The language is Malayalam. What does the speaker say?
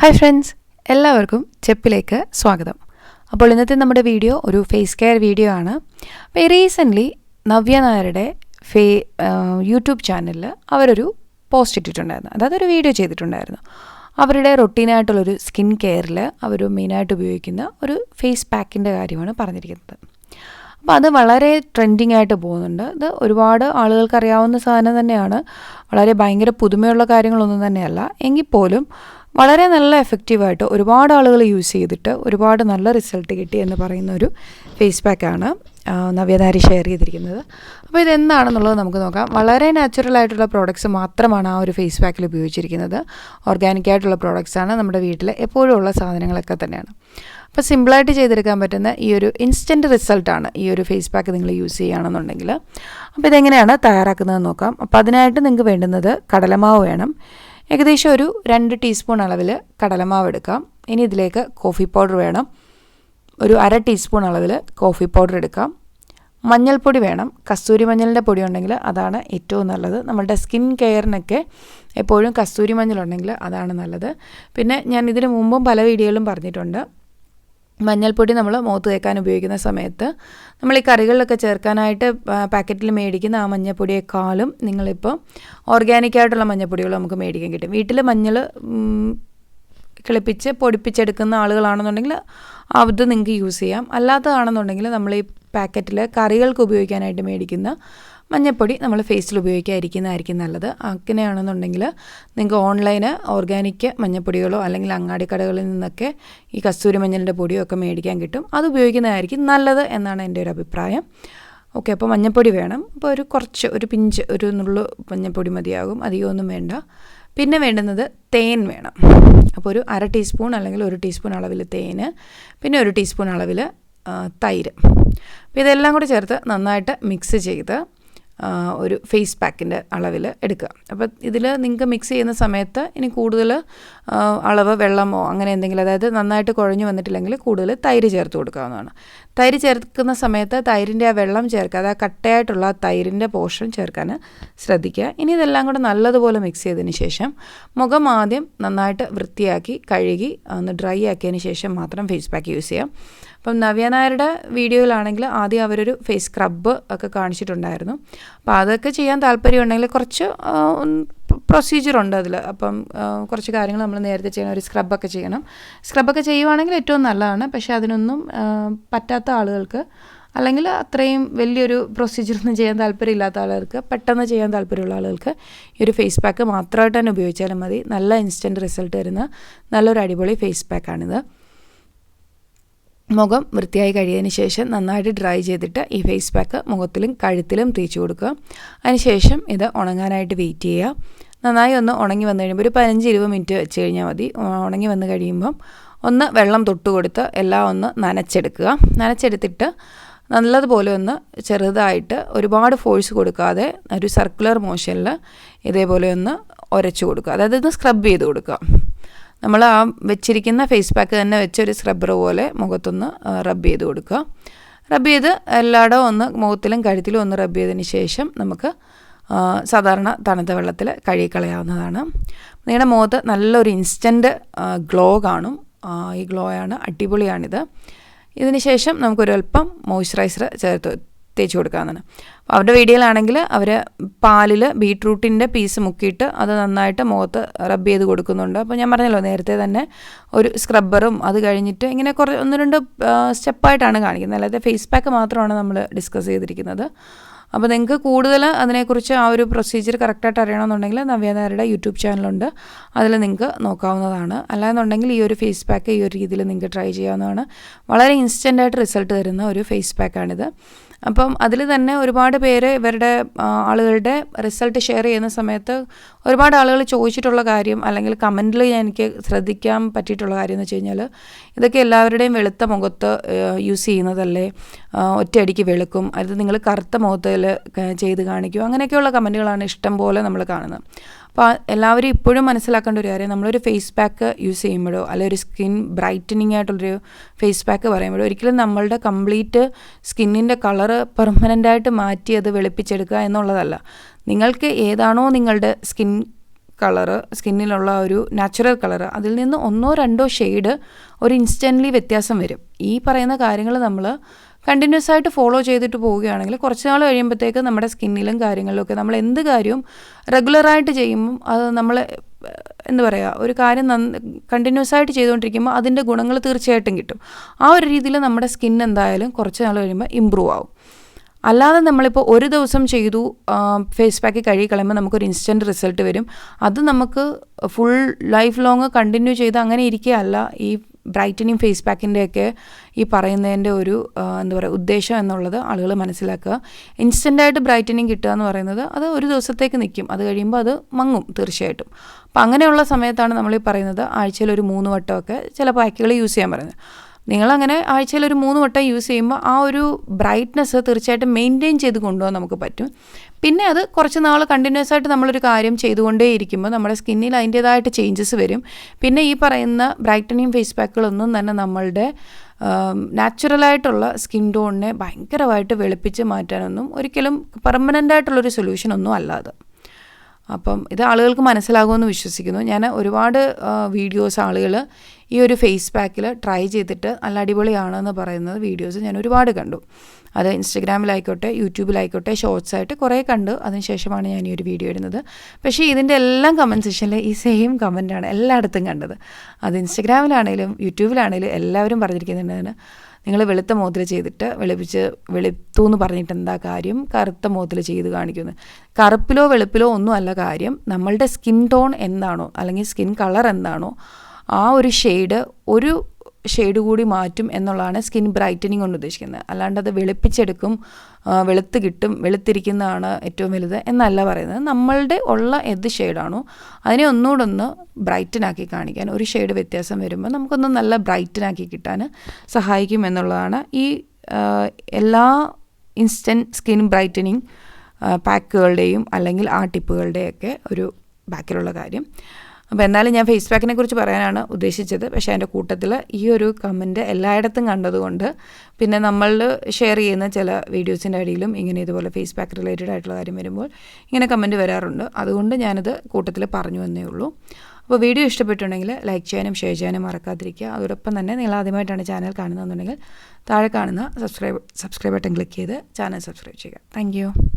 ഹായ് ഫ്രണ്ട്സ് എല്ലാവർക്കും ചെപ്പിലേക്ക് സ്വാഗതം. അപ്പോൾ ഇന്നത്തെ നമ്മുടെ വീഡിയോ ഒരു ഫേസ് കെയർ വീഡിയോ ആണ്. അപ്പോൾ റീസെന്റ്ലി നവ്യ നായരുടെ ഫേ യൂട്യൂബ് ചാനലിൽ അവരൊരു പോസ്റ്റ് ഇട്ടിട്ടുണ്ടായിരുന്നു. അതായത് ഒരു വീഡിയോ ചെയ്തിട്ടുണ്ടായിരുന്നു. അവരുടെ റൊട്ടീനായിട്ടുള്ളൊരു സ്കിൻ കെയറിൽ അവർ മെയിനായിട്ട് ഉപയോഗിക്കുന്ന ഒരു ഫേസ് പാക്കിന്റെ കാര്യമാണ് പറഞ്ഞിരിക്കുന്നത്. അപ്പോൾ അത് വളരെ ട്രെൻഡിങ് ആയിട്ട് പോകുന്നുണ്ട്. ഇത് ഒരുപാട് ആളുകൾക്ക് അറിയാവുന്ന സാധനം തന്നെയാണ്. വളരെ ഭയങ്കര പുതുമയുള്ള കാര്യങ്ങളൊന്നും തന്നെയല്ല. എങ്കിൽ പോലും വളരെ നല്ല എഫക്റ്റീവായിട്ട് ഒരുപാട് ആളുകൾ യൂസ് ചെയ്തിട്ട് ഒരുപാട് നല്ല റിസൾട്ട് കിട്ടി എന്ന് പറയുന്ന ഒരു ഫേസ് പാക്കാണ് നവ്യധാരി ഷെയർ ചെയ്തിരിക്കുന്നത്. അപ്പോൾ ഇതെന്താണെന്നുള്ളത് നമുക്ക് നോക്കാം. വളരെ നാച്ചുറൽ ആയിട്ടുള്ള പ്രോഡക്റ്റ്സ് മാത്രമാണ് ആ ഒരു ഫേസ് പാക്കിൽ ഉപയോഗിച്ചിരിക്കുന്നത്. ഓർഗാനിക് ആയിട്ടുള്ള ആണ് നമ്മുടെ വീട്ടിൽ എപ്പോഴും ഉള്ള സാധനങ്ങളൊക്കെ തന്നെയാണ്. അപ്പോൾ സിമ്പിളായിട്ട് ചെയ്തെടുക്കാൻ പറ്റുന്ന ഈ ഒരു ഇൻസ്റ്റന്റ് റിസൾട്ടാണ് ഈ ഒരു ഫേസ് പാക്ക് നിങ്ങൾ യൂസ് ചെയ്യുകയാണെന്നുണ്ടെങ്കിൽ അപ്പോൾ ഇതെങ്ങനെയാണ് തയ്യാറാക്കുന്നതെന്ന് നോക്കാം. അപ്പോൾ അതിനായിട്ട് നിങ്ങൾക്ക് വേണ്ടുന്നത് കടലമാവ് വേണം. ഏകദേശം ഒരു രണ്ട് ടീസ്പൂൺ അളവിൽ കടലമാവ് എടുക്കാം. ഇനി ഇതിലേക്ക് കോഫി പൗഡർ വേണം. ഒരു അര ടീസ്പൂൺ അളവിൽ കോഫി പൗഡർ എടുക്കാം. മഞ്ഞൾപ്പൊടി വേണം. കസ്തൂരി മഞ്ഞളിന്റെ പൊടി ഉണ്ടെങ്കിൽ അതാണ് ഏറ്റവും നല്ലത്. നമ്മളുടെ സ്കിൻ കെയറിനൊക്കെ എപ്പോഴും കസ്തൂരി മഞ്ഞളുണ്ടെങ്കിൽ അതാണ് നല്ലത്. പിന്നെ ഞാൻ ഇതിന് മുമ്പും പല വീഡിയോകളും പറഞ്ഞിട്ടുണ്ട്. മഞ്ഞൾപ്പൊടി നമ്മൾ മുഖത്ത് തേക്കാൻ ഉപയോഗിക്കുന്ന സമയത്ത് നമ്മൾ ഈ കറികളിലൊക്കെ ചേർക്കാനായിട്ട് പാക്കറ്റിൽ മേടിക്കുന്ന ആ മഞ്ഞൾപ്പൊടിയേക്കാളും നിങ്ങളിപ്പോൾ ഓർഗാനിക് ആയിട്ടുള്ള മഞ്ഞൾപ്പൊടികൾ നമുക്ക് മേടിക്കാൻ കിട്ടും. വീട്ടിൽ മഞ്ഞൾ കിളിപ്പിച്ച് പൊടിപ്പിച്ചെടുക്കുന്ന ആളുകളാണെന്നുണ്ടെങ്കിൽ അത് നിങ്ങൾക്ക് യൂസ് ചെയ്യാം. അല്ലാത്തതാണെന്നുണ്ടെങ്കിൽ നമ്മൾ ഈ പാക്കറ്റിൽ കറികൾക്ക് ഉപയോഗിക്കാനായിട്ട് മേടിക്കുന്ന മഞ്ഞൾപ്പൊടി നമ്മൾ ഫേസിൽ ഉപയോഗിക്കാതിരിക്കുന്നതായിരിക്കും നല്ലത്. അങ്ങനെയാണെന്നുണ്ടെങ്കിൽ നിങ്ങൾക്ക് ഓൺലൈന് ഓർഗാനിക് മഞ്ഞപ്പൊടികളോ അല്ലെങ്കിൽ അങ്ങാടി കടകളിൽ നിന്നൊക്കെ ഈ കസ്തൂരി മഞ്ഞളിന്റെ പൊടിയോ ഒക്കെ മേടിക്കാൻ കിട്ടും. അത് ഉപയോഗിക്കുന്നതായിരിക്കും നല്ലത് എന്നാണ് എന്റെ ഒരു അഭിപ്രായം. ഓക്കെ അപ്പോൾ മഞ്ഞപ്പൊടി വേണം. അപ്പോൾ ഒരു കുറച്ച് ഒരു പിഞ്ച് ഒരു നുള്ളു മഞ്ഞപ്പൊടി മതിയാകും. അധികമൊന്നും വേണ്ട. പിന്നെ വേണ്ടുന്നത് തേൻ വേണം. അപ്പോൾ ഒരു അര ടീസ്പൂൺ അല്ലെങ്കിൽ ഒരു ടീസ്പൂൺ അളവിൽ തേന് പിന്നെ ഒരു ടീസ്പൂൺ അളവിൽ തൈര്. അപ്പോൾ ഇതെല്ലാം കൂടി ചേർത്ത് നന്നായിട്ട് മിക്സ് ചെയ്ത് ഒരു ഫേസ് പാക്കിന്റെ അളവിൽ എടുക്കുക. അപ്പോൾ ഇതിൽ നിങ്ങൾക്ക് മിക്സ് ചെയ്യുന്ന സമയത്ത് ഇനി കൂടുതൽ അളവ് വെള്ളമോ അങ്ങനെ എന്തെങ്കിലും അതായത് നന്നായിട്ട് കുഴഞ്ഞു വന്നിട്ടില്ലെങ്കിൽ കൂടുതൽ തൈര് ചേർത്ത് കൊടുക്കാവുന്നതാണ്. തൈര് ചേർക്കുന്ന സമയത്ത് തൈരിന്റെ ആ വെള്ളം ചേർക്കുക. ആ കട്ടയായിട്ടുള്ള തൈരിന്റെ പോർഷൻ ചേർക്കാൻ ശ്രദ്ധിക്കുക. ഇനി ഇതെല്ലാം കൂടെ നല്ലതുപോലെ മിക്സ് ചെയ്തതിന് ശേഷം മുഖം ആദ്യം നന്നായിട്ട് വൃത്തിയാക്കി കഴുകി ഒന്ന് ഡ്രൈ ആക്കിയതിന് ശേഷം മാത്രം ഫേസ് പാക്ക് യൂസ് ചെയ്യാം. അപ്പം നവ്യ നായരുടെ വീഡിയോയിലാണെങ്കിൽ ആദ്യം അവരൊരു ഫേസ് സ്ക്രബ്ബ് ഒക്കെ കാണിച്ചിട്ടുണ്ടായിരുന്നു. അപ്പോൾ അതൊക്കെ ചെയ്യാൻ താല്പര്യമുണ്ടെങ്കിൽ കുറച്ച് പ്രൊസീജിയറുണ്ട് അതിൽ അപ്പം കുറച്ച് കാര്യങ്ങൾ നമ്മൾ നേരത്തെ ചെയ്യണം ഒരു സ്ക്രബൊക്കെ ചെയ്യണം. സ്ക്രബൊക്കെ ചെയ്യുവാണെങ്കിൽ ഏറ്റവും നല്ലതാണ്. പക്ഷേ അതിനൊന്നും പറ്റാത്ത ആളുകൾക്ക് അല്ലെങ്കിൽ അത്രയും വലിയൊരു പ്രൊസീജിയറൊന്നും ചെയ്യാൻ താല്പര്യമില്ലാത്ത ആളുകൾക്ക് പെട്ടെന്ന് ചെയ്യാൻ താല്പര്യമുള്ള ആളുകൾക്ക് ഈ ഒരു ഫേസ് പാക്ക് മാത്രമായിട്ട് തന്നെ ഉപയോഗിച്ചാലും മതി. നല്ല ഇൻസ്റ്റന്റ് റിസൾട്ട് തരുന്ന നല്ലൊരു അടിപൊളി ഫേസ് പാക്കാണിത് മുഖം വൃത്തിയായി കഴിയതിന് ശേഷം നന്നായിട്ട് ഡ്രൈ ചെയ്തിട്ട് ഈ ഫേസ് പാക്ക് മുഖത്തിലും കഴുത്തിലും തേച്ച് കൊടുക്കുക. അതിനുശേഷം ഇത് ഉണങ്ങാനായിട്ട് വെയിറ്റ് ചെയ്യുക. നന്നായി ഒന്ന് ഉണങ്ങി വന്നു കഴിയുമ്പോൾ ഒരു പതിനഞ്ച് ഇരുപത് മിനിറ്റ് വെച്ച് കഴിഞ്ഞാൽ മതി. ഉണങ്ങി വന്ന് കഴിയുമ്പം ഒന്ന് വെള്ളം തൊട്ട് കൊടുത്ത് എല്ലാം ഒന്ന് നനച്ചെടുക്കുക. നനച്ചെടുത്തിട്ട് നല്ലതുപോലെ ഒന്ന് ചെറുതായിട്ട് ഒരുപാട് ഫോഴ്സ് കൊടുക്കാതെ ഒരു സർക്കുലർ മോഷനിൽ ഇതേപോലെ ഒന്ന് ഉരച്ചു കൊടുക്കുക. അതായത് ഒന്ന് സ്ക്രബ് ചെയ്ത് കൊടുക്കുക. നമ്മൾ ആ വെച്ചിരിക്കുന്ന ഫേസ് പാക്ക് തന്നെ വെച്ച് ഒരു സ്ക്രബ്ബർ പോലെ മുഖത്തൊന്ന് റബ്ബ് ചെയ്ത് കൊടുക്കുക. റബ്ബ് ചെയ്ത് എല്ലായിടവും ഒന്ന് മുഖത്തിലും കഴുത്തിലും ഒന്ന് റബ്ബ് ചെയ്തതിന് ശേഷം നമുക്ക് സാധാരണ തണുത്ത വെള്ളത്തിൽ കഴുകിക്കളയാവുന്നതാണ്. നിങ്ങളുടെ മുഖത്ത് നല്ലൊരു ഇൻസ്റ്റന്റ് ഗ്ലോ കാണും. ഈ ഗ്ലോ ആണ് അടിപൊളിയാണിത്. ഇതിന് ശേഷം നമുക്കൊരൽപ്പം മോയ്സ്ചറൈസർ ചേർത്ത് തേച്ച് കൊടുക്കാവുന്നതാണ്. അപ്പോൾ അവരുടെ വീഡിയോയിലാണെങ്കിൽ അവർ പാലിൽ ബീട്രൂട്ടിന്റെ പീസ് മുക്കിയിട്ട് അത് നന്നായിട്ട് മുഖത്ത് റബ്ബ് ചെയ്ത് കൊടുക്കുന്നുണ്ട്. അപ്പോൾ ഞാൻ പറഞ്ഞല്ലോ നേരത്തെ തന്നെ ഒരു സ്ക്രബ്ബറും അത് കഴിഞ്ഞിട്ട് ഇങ്ങനെ കുറേ ഒന്ന് രണ്ട് സ്റ്റെപ്പായിട്ടാണ് കാണിക്കുന്നത്. അല്ലാതെ ഫേസ് പാക്ക് മാത്രമാണ് നമ്മൾ ഡിസ്കസ് ചെയ്തിരിക്കുന്നത്. അപ്പോൾ നിങ്ങൾക്ക് കൂടുതൽ അതിനെക്കുറിച്ച് ആ ഒരു പ്രൊസീജിയർ കറക്റ്റായിട്ട് അറിയണമെന്നുണ്ടെങ്കിൽ നവ്യനായരുടെ യൂട്യൂബ് ചാനലുണ്ട്. അതിൽ നിങ്ങൾക്ക് നോക്കാവുന്നതാണ്. അല്ലാന്നുണ്ടെങ്കിൽ ഈ ഒരു ഫേസ് പാക്ക് ഈ ഒരു രീതിയിൽ നിങ്ങൾക്ക് ട്രൈ ചെയ്യാവുന്നതാണ്. വളരെ ഇൻസ്റ്റന്റായിട്ട് റിസൾട്ട് തരുന്ന ഒരു ഫേസ് പാക്കാണിത് അപ്പം അതിൽ തന്നെ ഒരുപാട് പേര് ഇവരുടെ ആളുകളുടെ റിസൾട്ട് ഷെയർ ചെയ്യുന്ന സമയത്ത് ഒരുപാട് ആളുകൾ ചോദിച്ചിട്ടുള്ള കാര്യം അല്ലെങ്കിൽ കമന്റിൽ എനിക്ക് ശ്രദ്ധിക്കാൻ പറ്റിയിട്ടുള്ള കാര്യം എന്ന് വെച്ച് കഴിഞ്ഞാൽ ഇതൊക്കെ എല്ലാവരുടെയും വെളുത്ത മുഖത്ത് യൂസ് ചെയ്യുന്നതല്ലേ? ഒറ്റയടിക്ക് വെളുക്കും. അത് നിങ്ങൾ കറുത്ത ചെയ്ത് കാണിക്കും. അങ്ങനെയൊക്കെയുള്ള കമന്റുകളാണ് ഇഷ്ടം പോലെ നമ്മൾ കാണുന്നത്. അപ്പോൾ എല്ലാവരും ഇപ്പോഴും മനസ്സിലാക്കേണ്ട ഒരു കാര്യം നമ്മളൊരു ഫേസ് പാക്ക് യൂസ് ചെയ്യുമ്പോഴോ അല്ലെങ്കിൽ ഒരു സ്കിൻ ബ്രൈറ്റനിങ് ആയിട്ടുള്ളൊരു ഫേസ് പാക്ക് പറയുമ്പോഴോ ഒരിക്കലും നമ്മളുടെ കംപ്ലീറ്റ് സ്കിന്നിന്റെ കളറ് പെർമനന്റായിട്ട് മാറ്റി അത് വെളുപ്പിച്ചെടുക്കുക എന്നുള്ളതല്ല. നിങ്ങൾക്ക് ഏതാണോ നിങ്ങളുടെ സ്കിൻ കളറ് സ്കിന്നിലുള്ള ഒരു നാച്ചുറൽ കളറ് അതിൽ നിന്ന് ഒന്നോ രണ്ടോ ഷെയ്ഡ് ഒരു ഇൻസ്റ്റന്റ്ലി വ്യത്യാസം വരും. ഈ പറയുന്ന കാര്യങ്ങൾ നമ്മൾ കണ്ടിന്യൂസ് ആയിട്ട് ഫോളോ ചെയ്തിട്ട് പോവുകയാണെങ്കിൽ കുറച്ച് നാൾ കഴിയുമ്പോഴത്തേക്ക് നമ്മുടെ സ്കിന്നിലും കാര്യങ്ങളിലൊക്കെ നമ്മൾ എന്ത് കാര്യവും റെഗുലറായിട്ട് ചെയ്യുമ്പം അത് നമ്മൾ എന്താ പറയുക ഒരു കാര്യം നന്ന കണ്ടിന്യൂസ് ആയിട്ട് ചെയ്തുകൊണ്ടിരിക്കുമ്പോൾ അതിന്റെ ഗുണങ്ങൾ തീർച്ചയായിട്ടും കിട്ടും. ആ ഒരു രീതിയിൽ നമ്മുടെ സ്കിൻ എന്തായാലും കുറച്ച് നാൾ കഴിയുമ്പോൾ ഇമ്പ്രൂവ് ആവും. അല്ലാതെ നമ്മളിപ്പോൾ ഒരു ദിവസം ചെയ്തു ഫേസ് പാക്ക് കഴുകി കളയുമ്പോൾ നമുക്കൊരു ഇൻസ്റ്റന്റ് റിസൾട്ട് വരും. അത് നമുക്ക് ഫുൾ ലൈഫ് ലോങ് കണ്ടിന്യൂ ചെയ്ത് അങ്ങനെ ഇരിക്കുകയല്ല ഈ ബ്രൈറ്റനിങ് ഫേസ് പാക്കിന്റെയൊക്കെ ഈ പറയുന്നതിന്റെ ഒരു എന്താ പറയുക ഉദ്ദേശം എന്നുള്ളത് ആളുകൾ മനസ്സിലാക്കുക. ഇൻസ്റ്റന്റായിട്ട് ബ്രൈറ്റനിങ് കിട്ടുക എന്ന് പറയുന്നത് അത് ഒരു ദിവസത്തേക്ക് നിൽക്കും അത് കഴിയുമ്പോൾ അത് മങ്ങും തീർച്ചയായിട്ടും. അപ്പം അങ്ങനെയുള്ള സമയത്താണ് നമ്മൾ ഈ പറയുന്നത് ആഴ്ചയിൽ ഒരു മൂന്ന് വട്ടമൊക്കെ ചില പാക്കുകൾ യൂസ് ചെയ്യാൻ പറയുന്നത്. നിങ്ങളങ്ങനെ ആഴ്ചയിൽ ഒരു മൂന്ന് വട്ടം യൂസ് ചെയ്യുമ്പോൾ ആ ഒരു ബ്രൈറ്റ്നെസ് തീർച്ചയായിട്ടും മെയിന്റെയിൻ ചെയ്ത് കൊണ്ടുപോകാൻ നമുക്ക് പറ്റും. പിന്നെ അത് കുറച്ച് നാൾ കണ്ടിന്യൂസ് ആയിട്ട് നമ്മളൊരു കാര്യം ചെയ്തുകൊണ്ടേ ഇരിക്കുമ്പോൾ നമ്മുടെ സ്കിന്നിൽ അതിന്റേതായിട്ട് ചേഞ്ചസ് വരും. പിന്നെ ഈ പറയുന്ന ബ്രൈറ്റനിങ് ഫേസ് പാക്കുകളൊന്നും തന്നെ നമ്മളുടെ നാച്ചുറലായിട്ടുള്ള സ്കിൻ ടോണിനെ ഭയങ്കരമായിട്ട് വെളുപ്പിച്ച് മാറ്റാനൊന്നും ഒരിക്കലും പെർമനന്റ് ആയിട്ടുള്ളൊരു സൊല്യൂഷൻ ഒന്നും അല്ലാതെ. അപ്പം ഇത് ആളുകൾക്ക് മനസ്സിലാകുമെന്ന് വിശ്വസിക്കുന്നു. ഞാൻ ഒരുപാട് വീഡിയോസ് ആളുകൾ ഈ ഒരു ഫേസ് പാക്കിൽ ട്രൈ ചെയ്തിട്ട് നല്ല അടിപൊളിയാണെന്ന് പറയുന്നത് വീഡിയോസ് ഞാൻ ഒരുപാട് കണ്ടു. അത് ഇൻസ്റ്റഗ്രാമിലായിക്കോട്ടെ യൂട്യൂബിലായിക്കോട്ടെ ഷോർട്സ് ആയിട്ട് കുറേ കണ്ടു അതിനുശേഷമാണ് ഞാൻ ഈ ഒരു വീഡിയോ ഇടുന്നത്. പക്ഷേ ഇതിന്റെ എല്ലാം കമന്റ് സെക്ഷനിൽ ഈ സെയിം കമന്റാണ് എല്ലായിടത്തും കണ്ടത്. അത് ഇൻസ്റ്റഗ്രാമിലാണേലും യൂട്യൂബിലാണേലും എല്ലാവരും പറഞ്ഞിരിക്കുന്നുണ്ടെന്ന് നിങ്ങൾ വെളുത്ത മോതിൽ ചെയ്തിട്ട് വെളുപ്പിച്ച് വെളുത്തു എന്ന് പറഞ്ഞിട്ട് എന്താ കാര്യം? കറുത്ത മോതിൽ ചെയ്ത് കാണിക്കുന്നു. കറുപ്പിലോ വെളുപ്പിലോ ഒന്നും അല്ല കാര്യം നമ്മളുടെ സ്കിൻ ടോൺ എന്താണോ അല്ലെങ്കിൽ സ്കിൻ കളർ എന്താണോ ആ ഒരു ഷെയ്ഡ് ഒരു ഷെയ്ഡ് കൂടി മാറ്റും എന്നുള്ളതാണ് സ്കിൻ ബ്രൈറ്റനിങ് കൊണ്ട് ഉദ്ദേശിക്കുന്നത്. അല്ലാണ്ട് അത് വെളുപ്പിച്ചെടുക്കും വെളുത്ത് കിട്ടും വെളുത്തിരിക്കുന്നതാണ് ഏറ്റവും വലുത് എന്നല്ല പറയുന്നത്. നമ്മളുടെ ഉള്ള ഏത് ഷെയ്ഡാണോ അതിനെ ഒന്നുകൂടെ ഒന്ന് ബ്രൈറ്റനാക്കി കാണിക്കാൻ ഒരു ഷെയ്ഡ് വ്യത്യാസം വരുമ്പോൾ നമുക്കൊന്ന് നല്ല ബ്രൈറ്റനാക്കി കിട്ടാൻ സഹായിക്കും എന്നുള്ളതാണ് ഈ എല്ലാ ഇൻസ്റ്റന്റ് സ്കിൻ ബ്രൈറ്റനിങ് പാക്കുകളുടെയും അല്ലെങ്കിൽ ആ ടിപ്പുകളുടെയൊക്കെ ഒരു ബാക്കിലുള്ള കാര്യം. അപ്പോൾ എന്നാലും ഞാൻ ഫേസ് പാക്കിനെ കുറിച്ച് പറയാനാണ് ഉദ്ദേശിച്ചത്. പക്ഷേ അതിന്റെ കൂട്ടത്തിൽ ഈ ഒരു കമന്റ് എല്ലായിടത്തും കണ്ടതുകൊണ്ട് പിന്നെ നമ്മൾ ഷെയർ ചെയ്യുന്ന ചില വീഡിയോസിന്റെ അടിയിലും ഇങ്ങനെ ഇതുപോലെ ഫേസ് പാക്ക് റിലേറ്റഡ് ആയിട്ടുള്ള കാര്യം വരുമ്പോൾ ഇങ്ങനെ കമന്റ് വരാറുണ്ട്. അതുകൊണ്ട് ഞാനത് കൂട്ടത്തിൽ പറഞ്ഞു എന്നേ ഉള്ളൂ. അപ്പോൾ വീഡിയോ ഇഷ്ടപ്പെട്ടുണ്ടെങ്കിൽ ലൈക്ക് ചെയ്യാനും ഷെയർ ചെയ്യാനും മറക്കാതിരിക്കുക. അതോടൊപ്പം തന്നെ നിങ്ങൾ ആദ്യമായിട്ടാണ് ചാനൽ കാണുന്നതെന്നുണ്ടെങ്കിൽ താഴെ കാണുന്ന സബ്സ്ക്രൈബ് സബ്സ്ക്രൈബ് ബട്ടൺ ക്ലിക്ക് ചെയ്ത് ചാനൽ സബ്സ്ക്രൈബ് ചെയ്യുക. താങ്ക്